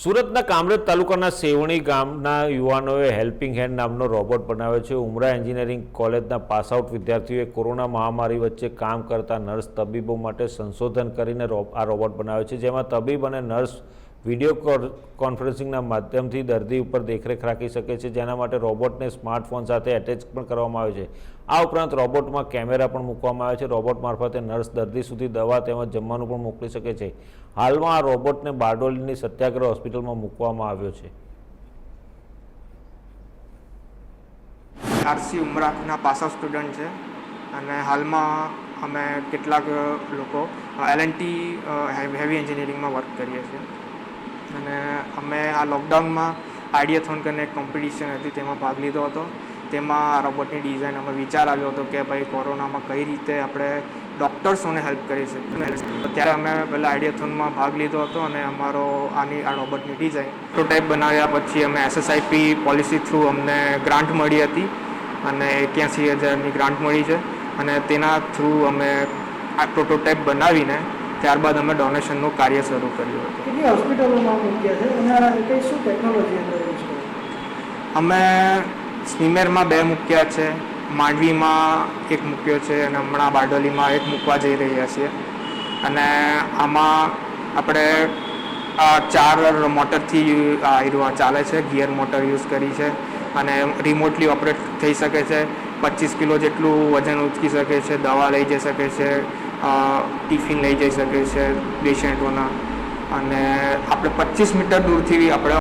સુરતના કામરેજ તાલુકાના સેવણી ગામના યુવાનોએ હેલ્પિંગ હેન્ડ નામનો રોબોટ બનાવ્યો છે. ઉમરા એન્જિનિયરિંગ કોલેજના પાસઆઉટ વિદ્યાર્થીઓએ કોરોના મહામારી વચ્ચે કામ કરતા નર્સ તબીબો માટે સંશોધન કરીને આ રોબોટ બનાવ્યો છે, જેમાં તબીબ અને નર્સ વીડિયો કોન્ફરન્સિંગના માધ્યમથી દર્દી ઉપર દેખરેખ રાખી શકે છે, જેના માટે રોબોટને સ્માર્ટફોન સાથે એટેચ પણ કરવામાં આવે છે. આ ઉપરાંત રોબોટમાં કેમેરા પણ મૂકવામાં આવે છે. રોબોટ મારફતે નર્સ દર્દી સુધી દવા તેમજ જમવાનું પણ મોકલી શકે છે. હાલમાં આ રોબોટને બારડોલીની સત્યાગ્રહ હોસ્પિટલમાં મૂકવામાં આવ્યો છે. આરસી ઉમરાખના પાસા સ્ટુડન્ટ છે અને હાલમાં અમે કેટલાક લોકો એલએનટી હેવી એન્જિનિયરિંગમાં વર્ક કરીએ છીએ. અને અમે આ લોકડાઉનમાં આઈડિયાથોન કરીને એક કોમ્પિટિશન હતી, તેમાં ભાગ લીધો હતો. તેમાં રોબોટની ડિઝાઇન અમે વિચાર આવ્યો હતો કે ભાઈ કોરોનામાં કઈ રીતે આપણે ડૉક્ટર્સોને હેલ્પ કરી શકીએ. ત્યારે અમે પહેલાં આઈડિયાથોનમાં ભાગ લીધો હતો અને અમારો આની, આ રોબોટની ડિઝાઇન પ્રોટોટાઇપ બનાવ્યા પછી અમે એસએસઆઈપી પોલિસી થ્રુ અમને ગ્રાન્ટ મળી હતી. અને એક્યાસી હજારની ગ્રાન્ટ મળી છે. અને તેના થ્રુ અમે આ પ્રોટોટાઇપ બનાવીને ત્યારબાદ અમે ડોનેશનનું કાર્ય શરૂ કર્યું હતું. કેટલી હોસ્પિટલોમાં મૂક્યા છે? અને કઈ શું ટેકનોલોજી અંદર યુઝ અમે સ્નીમેરમાં બે મૂક્યા છે માંડવીમાં એક મૂક્યો છે અને હમણાં બારડોલીમાં એક મૂકવા જઈ રહ્યા છીએ. અને આમાં આપણે ચાર મોટરથી આ ચાલે છે ગિયર મોટર યુઝ કરી છે અને રિમોટલી ઓપરેટ થઈ શકે છે. પચીસ કિલો જેટલું વજન ઉચકી શકે છે દવા લઈ જઈ શકે છે ટિફિન લઈ જઈ શકે છે પેશન્ટોના અને આપણે પચીસ મીટર દૂરથી આપણે